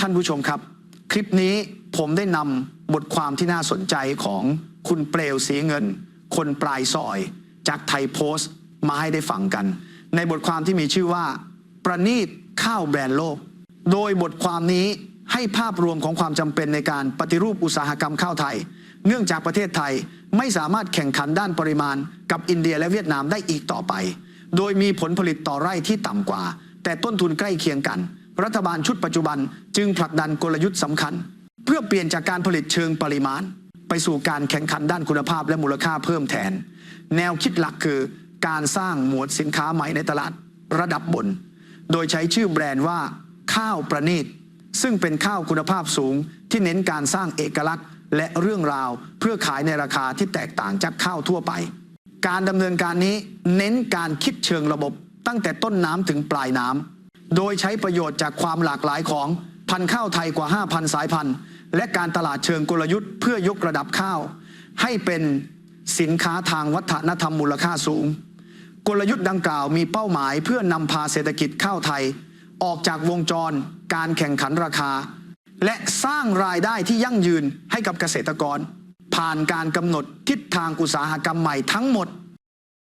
ท่านผู้ชมครับ คลิปนี้ผมได้นำบทความที่น่าสนใจของคุณเปลวสีเงิน คนปลายซอย จากไทยโพสต์มาให้ได้ฟังกัน ในบทความที่มีชื่อว่า ประนีตข้าวแบรนด์โลก โดยบทความนี้ให้ภาพรวมของความจำเป็นในการปฏิรูปอุตสาหกรรมข้าวไทย เนื่องจากประเทศไทยไม่สามารถแข่งขันด้านปริมาณ กับอินเดียและเวียดนามได้อีกต่อไป โดยมีผลผลิตต่อไร่ที่ต่ำกว่า แต่ต้นทุนใกล้เคียงกัน รัฐบาลชุดปัจจุบันจึงผลักดันกลยุทธ์สำคัญ เพื่อเปลี่ยนจากการผลิตเชิงปริมาณ ไปสู่การแข่งขันด้านคุณภาพและมูลค่าเพิ่มแทน แนวคิดหลักคือการสร้างหมวดสินค้าใหม่ในตลาดระดับบน โดยใช้ชื่อแบรนด์ว่า ข้าวประณีตซึ่งเป็นข้าวคุณภาพสูงที่เน้นการสร้างเอกลักษณ์ และเรื่องราวเพื่อขายในราคาที่แตกต่างจากข้าวทั่วไป การดำเนินการนี้เน้นการคิดเชิงระบบตั้งแต่ต้นน้ำถึงปลายน้ำ โดยใช้ประโยชน์จากความหลากหลายของพันธุ์ข้าวไทยกว่า 5,000 สายพันธุ์ และการตลาดเชิงกลยุทธ์เพื่อยกระดับข้าว ให้เป็นสินค้าทางวัฒนธรรมมูลค่าสูง กลยุทธ์ดังกล่าวมีเป้าหมายเพื่อนำพาเศรษฐกิจข้าวไทย ออกจากวงจร การแข่งขันราคา และสร้างรายได้ที่ยั่งยืนให้กับเกษตรกร ผ่านการกำหนดทิศทางอุตสาหกรรมใหม่ทั้งหมด